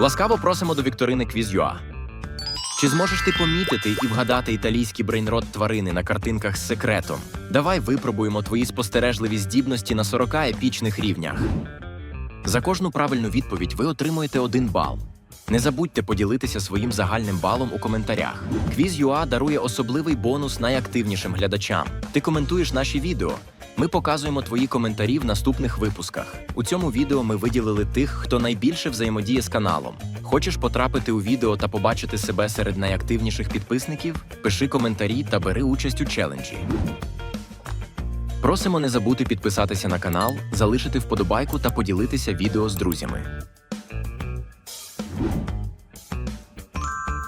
Ласкаво просимо до вікторини Quiz.ua. Чи зможеш ти помітити і вгадати італійський брейнрот тварини на картинках з секретом? Давай випробуємо твої спостережливі здібності на 40 епічних рівнях. За кожну правильну відповідь ви отримуєте один бал. Не забудьте поділитися своїм загальним балом у коментарях. Quiz.ua дарує особливий бонус найактивнішим глядачам. Ти коментуєш наші відео. Ми показуємо твої коментарі в наступних випусках. У цьому відео ми виділили тих, хто найбільше взаємодіє з каналом. Хочеш потрапити у відео та побачити себе серед найактивніших підписників? Пиши коментарі та бери участь у челенджі. Просимо не забути підписатися на канал, залишити вподобайку та поділитися відео з друзями.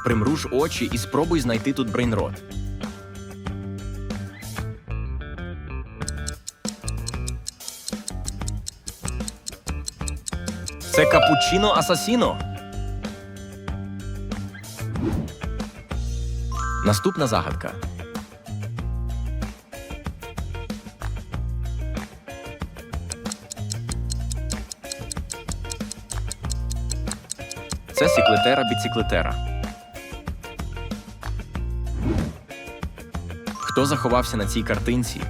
Примруж очі і спробуй знайти тут брейнрот. Це капучино асасіно. Наступна загадка. Це сіклетера біциклетера. Хто заховався на цій картинці?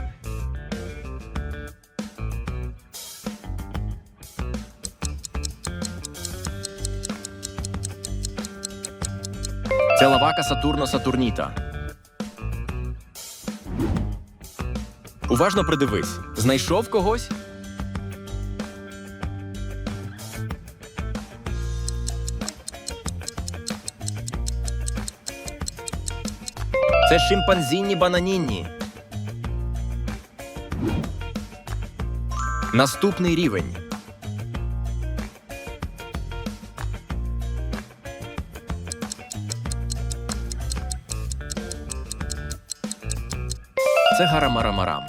Це лавака Сатурно Сатурніта. Уважно придивись. Знайшов когось? Це шимпанзіні бананінні. Наступний рівень. Це гарамарамарам.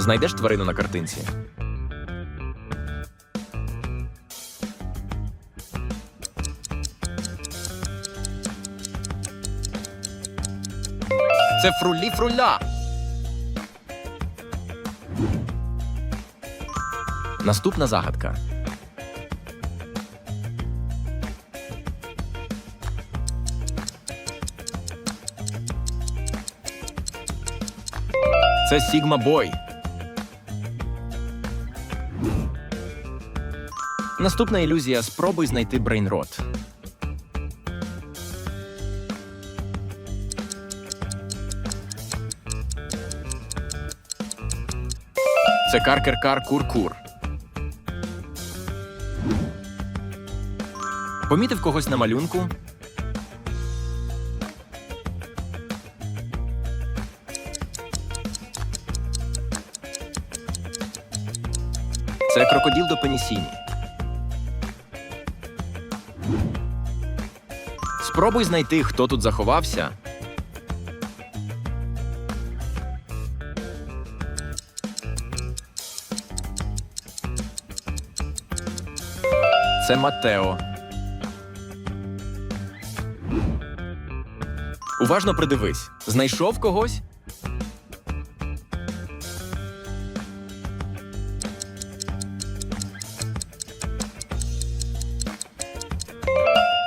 Знайдеш тварину на картинці? Це фрулі фруля. Наступна загадка. Це Сігма Бой. Наступна ілюзія спробуй знайти брейнрот. Це каркер-кар кур-кур. Помітив когось на малюнку? Це крокодил до пенісіні. Спробуй знайти, хто тут заховався. Це Матео. Уважно придивись. Знайшов когось?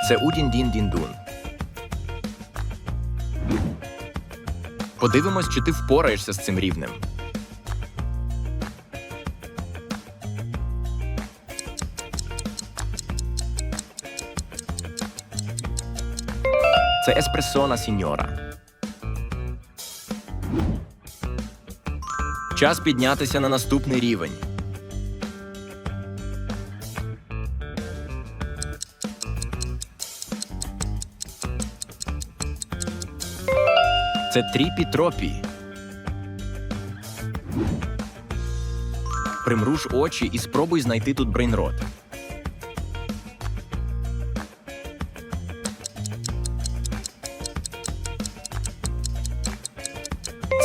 Це Удін Дін Дін Дун. Подивимось, чи ти впораєшся з цим рівнем. Це еспресона сіньора. Час піднятися на наступний рівень. Це тріпі тропі. Примруж очі і спробуй знайти тут брейнрот.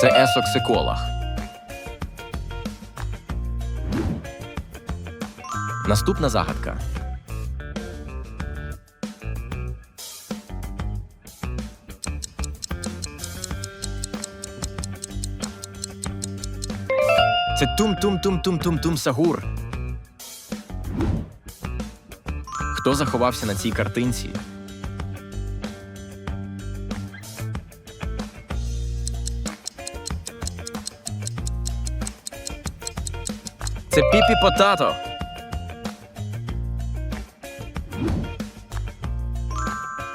Це есоксиколах. Наступна загадка. Це Тум-Тум-Тум-Тум-Тум-Тум Сагур. Хто заховався на цій картинці? Це піпі потато.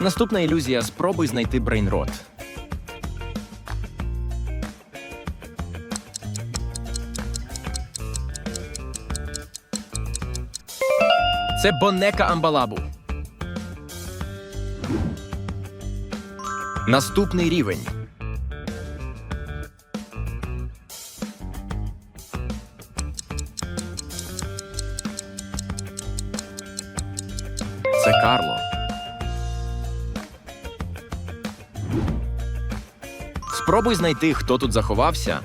Наступна ілюзія спробуй знайти брейнрот. Це Бонека Амбалабу. Наступний рівень. Це Карло. Спробуй знайти, хто тут заховався.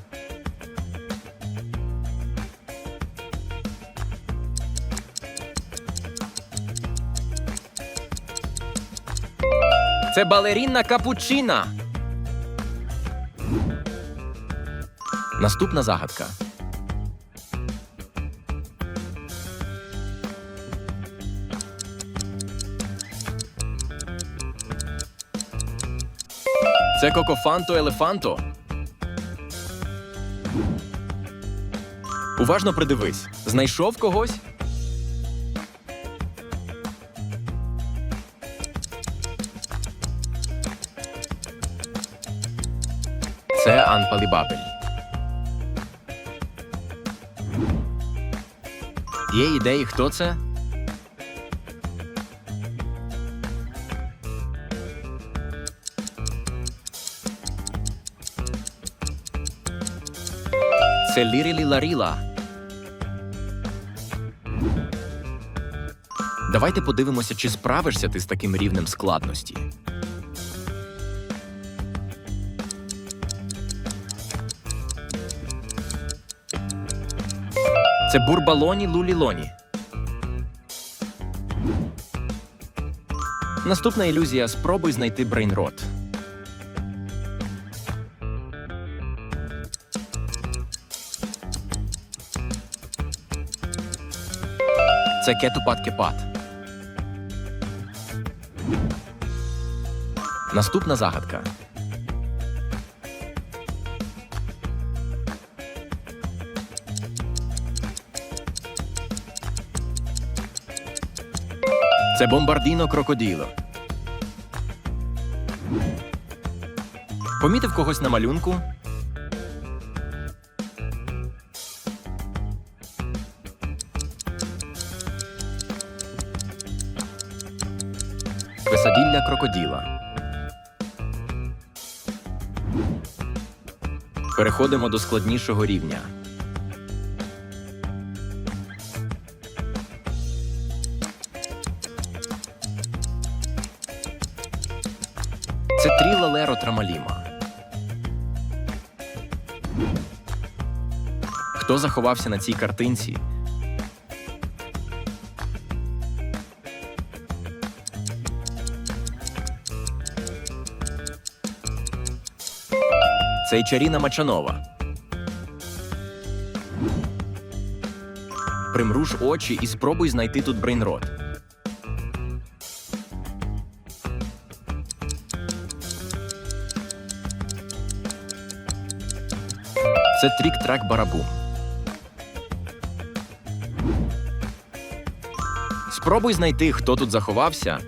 Це балерінна капучина. Наступна загадка. Це Кокофанто Елефанто. Уважно придивись. Знайшов когось? Це Анпалібабель. Є ідеї, хто це? Це Лірілі Ларіла. Давайте подивимося, чи справишся ти з таким рівнем складності. Це бурбалоні лулілоні. Наступна ілюзія спробуй знайти брейнрот. Це кетупат кепат. Наступна загадка. Це бомбардіно крокоділо. Помітив когось на малюнку? Висаділля крокоділа. Переходимо до складнішого рівня. Хто заховався на цій картинці? Це Чаріна Мачанова. Примруж очі і спробуй знайти тут брейнрот. Це трік-трак барабум. Спробуй знайти, хто тут заховався.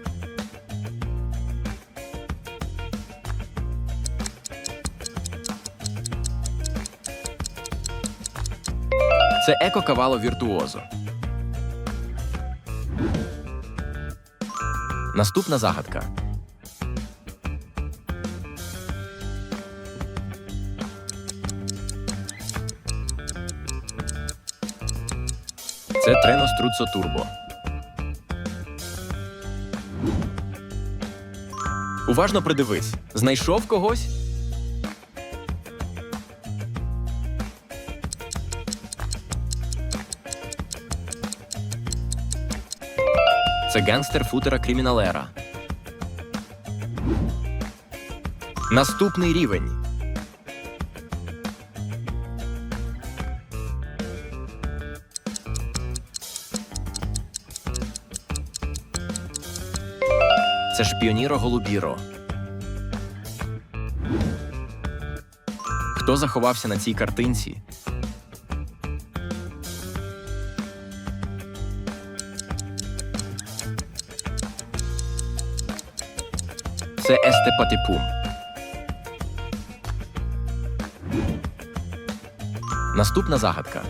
Це еко кавало віртуозо. Наступна загадка. Це Трено Струцо Турбо. Уважно придивись. Знайшов когось? Це гангстер футера криміналера. Наступний рівень. Це шпіоніро голубіро. Хто заховався на цій картинці? Це естепатипум. Наступна загадка.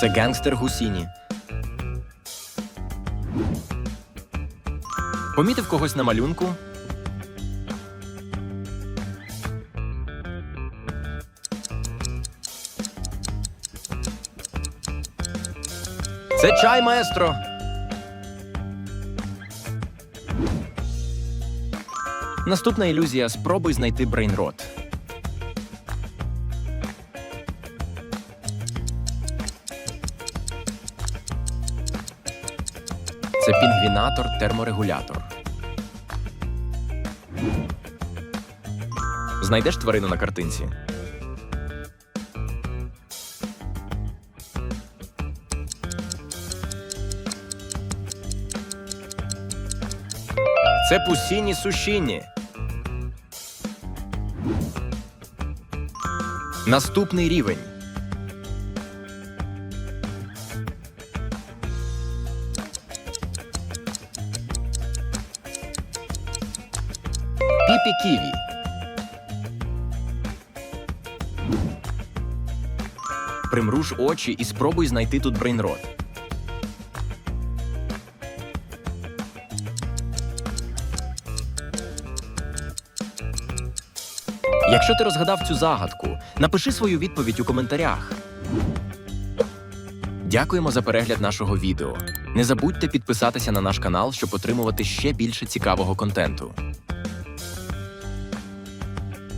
Це гангстер Гусіні. Помітив когось на малюнку? Це чай, маестро. Наступна ілюзія спробуй знайти брейнрот. Це пінгвінатор терморегулятор. Знайдеш тварину на картинці? Це пусіні сушіні. Наступний рівень. Ківі. Примруж очі і спробуй знайти тут брейнрот. Якщо ти розгадав цю загадку, напиши свою відповідь у коментарях. Дякуємо за перегляд нашого відео. Не забудьте підписатися на наш канал, щоб отримувати ще більше цікавого контенту.